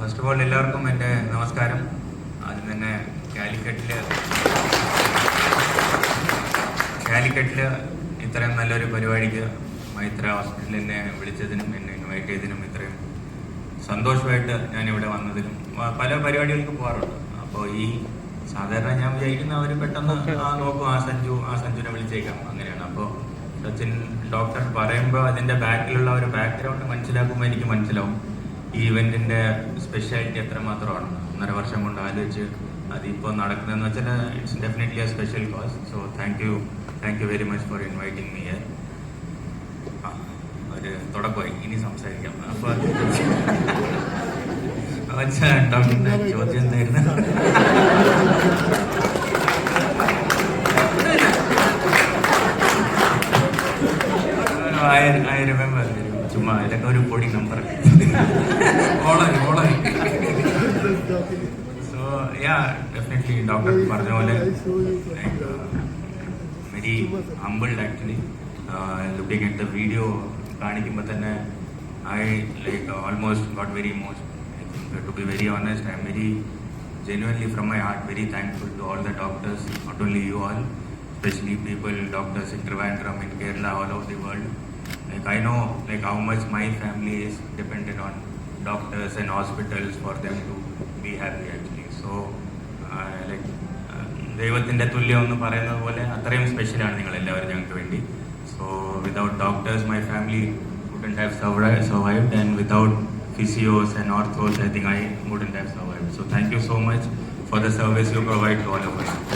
First of all എല്ലാവർക്കും എന്റെ നമസ്കാരം. ആദ്യം തന്നെ കാലിക്കറ്റിൽ കാലിക്കറ്റിൽ ഇത്രയും നല്ലൊരു പരിപാടിക്ക് മൈത്ര ഹോസ്പിറ്റലിൽ എന്നെ വിളിച്ചതിനും എന്നെ ഇൻവൈറ്റ് ചെയ്തതിനും ഇത്രയും സന്തോഷമായിട്ട് ഞാൻ ഇവിടെ വന്നതിനും പല പരിപാടികൾക്ക് പോകാറുണ്ട്. അപ്പോൾ ഈ സാധാരണ ഞാൻ വിചാരിക്കുന്ന അവർ പെട്ടെന്ന് ആ നോക്കും ആ സഞ്ജു ആ സഞ്ജുവിനെ വിളിച്ചേക്കാം. അങ്ങനെയാണ്. അപ്പോൾ സച്ചിൻ ഡോക്ടർ പറയുമ്പോൾ അതിന്റെ ബാക്കിലുള്ള ഒരു ബാക്ക്ഗ്രൗണ്ട് മനസ്സിലാക്കുമ്പോൾ എനിക്ക് മനസ്സിലാവും. ഈ ഇവന്റിന്റെ സ്പെഷ്യാലിറ്റി എത്രമാത്രമാണ്? ഒന്നര വർഷം കൊണ്ട് ആലോചിച്ച് അതിപ്പോൾ നടക്കുന്നതെന്ന് വെച്ചാൽ it's definitely a special cause so thank you thank you very much for inviting me ഒരു തുടക്കമായി. ഇനി സംസാരിക്കാം. അപ്പോൾ ഡോക്ടറിന്റെ ചോദ്യം എന്തായിരുന്നു? ചുമ്മാ ഇതൊക്കെ ഒരു പൊടി നമ്പർ ഓളായി ഓളായി സോ യാ ഡെഫിനറ്റ്ലി ഡോക്ടർ പറഞ്ഞ പോലെ very humbled actually looking at the video കാണിക്കുമ്പോൾ തന്നെ I like almost got very emotion to be very honest I'm very genuinely from my heart very thankful to all the doctors, not only you all, especially people, doctors in Trivandrum, in Kerala, all over the world. Like I know like how much my family is dependent on doctors and hospitals for them to be happy actually. So uh, like uh, ദൈവത്തിൻ്റെ തുല്യം എന്ന് പറയുന്നത് പോലെ അത്രയും സ്പെഷ്യലാണ് നിങ്ങൾ എല്ലാവരും ഞങ്ങൾക്ക് വേണ്ടി so without doctors my family wouldn't have survived, survived and without physios and orthos, I think I wouldn't have survived. So thank you so much for the service you provide to all of us.